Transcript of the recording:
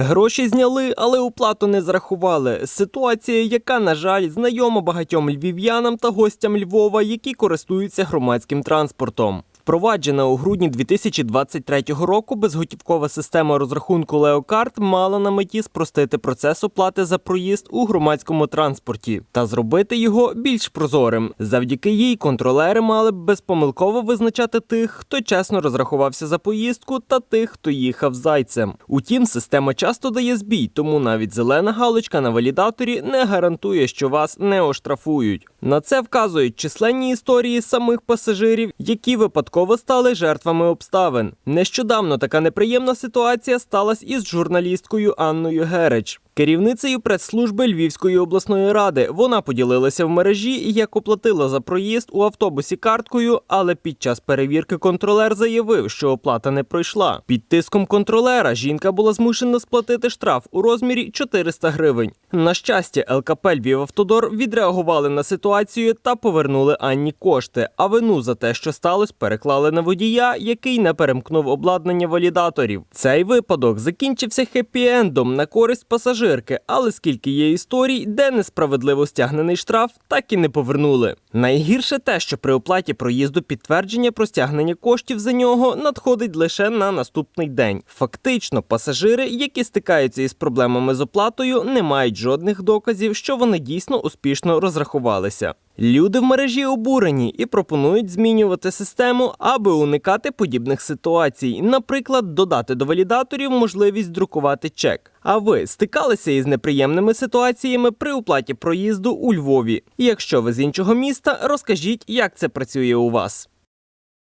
Гроші зняли, але оплату не зрахували. Ситуація, яка, на жаль, знайома багатьом львів'янам та гостям Львова, які користуються громадським транспортом. Впроваджена у грудні 2023 року безготівкова система розрахунку Леокарт мала на меті спростити процес оплати за проїзд у громадському транспорті та зробити його більш прозорим. Завдяки їй контролери мали б безпомилково визначати тих, хто чесно розрахувався за поїздку, та тих, хто їхав зайцем. Утім, система часто дає збій, тому навіть зелена галочка на валідаторі не гарантує, що вас не оштрафують. На це вказують численні історії самих пасажирів, які випадково стали жертвами обставин. Нещодавно така неприємна ситуація сталася із журналісткою Анною Гереч. Керівницею прес-служби Львівської обласної ради вона поділилася в мережі, як оплатила за проїзд у автобусі карткою, але під час перевірки контролер заявив, що оплата не пройшла. Під тиском контролера жінка була змушена сплатити штраф у розмірі 400 гривень. На щастя, ЛКП Львівавтодор відреагували на ситуацію та повернули Анні кошти. А вину за те, що сталося, переклали на водія, який не перемкнув обладнання валідаторів. Цей випадок закінчився хеппі-ендом на користь пасажирки, але скільки є історій, де несправедливо стягнений штраф, так і не повернули. Найгірше те, що при оплаті проїзду підтвердження про стягнення коштів за нього надходить лише на наступний день. Фактично, пасажири, які стикаються із проблемами з оплатою, не мають жодних доказів, що вони дійсно успішно розрахувалися. Люди в мережі обурені і пропонують змінювати систему, аби уникати подібних ситуацій. Наприклад, додати до валідаторів можливість друкувати чек. А ви стикалися із неприємними ситуаціями при оплаті проїзду у Львові? Якщо ви з іншого міста, розкажіть, як це працює у вас.